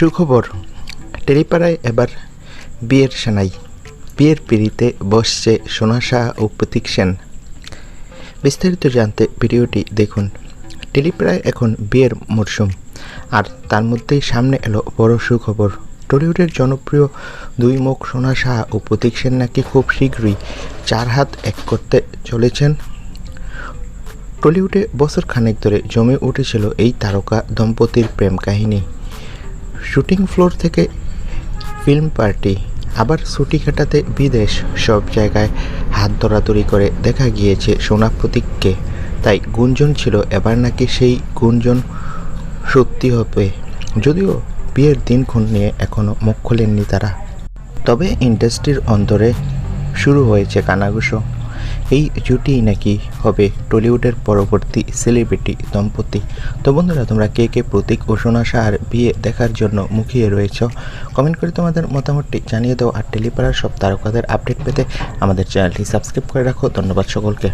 সুখবর। টেরিপাড়ায় এবার বিয়ের সেনাই। বিয়ের পিড়িতে বসছে সোনা শাহ ও প্রতীক সেন। বিস্তারিত জানতে ভিডিওটি দেখুন। টেলিপাড়ায় এখন বিয়ের মরশুম, আর তার মধ্যেই সামনে এলো বড় সুখবর। টলিউডের জনপ্রিয় দুই মুখ সোনা শাহ ও প্রতীক সেন নাকি খুব শীঘ্রই চার হাত এক করতে চলেছেন। টলিউডে বছর খানেক ধরে জমে উঠেছিল এই তারকা দম্পতির প্রেম কাহিনী। শুটিং ফ্লোর থেকে ফিল্ম পার্টি, আবার ছুটি কাটাতে বিদেশ, সব জায়গায় হাত ধরাধরি করে দেখা গিয়েছে সোনা প্রতীককে। তাই গুঞ্জন ছিল, এবার নাকি সেই গুঞ্জন সত্যি হবে। যদিও বিয়ের দিনক্ষণ নিয়ে এখনও মুখ খোলেননি তারা। তবে ইন্ডাস্ট্রির অন্তরে শুরু হয়েছে কানাঘুষো। এই জুটি নাকি হবে টলিউডের পরবর্তী সেলিব্রিটি দম্পতি? তো বন্ধুরা, তোমরা কে কে প্রতীক ও সোনা শাহর বিয়ে দেখার জন্য মুখিয়ে রয়েছ কমেন্ট করে তোমাদের মতামতটি জানিয়ে দাও আর টেলিপাড়ার সব তারকাদের আপডেট পেতে আমাদের চ্যানেলটি সাবস্ক্রাইব করে রাখো। ধন্যবাদ সকলকে।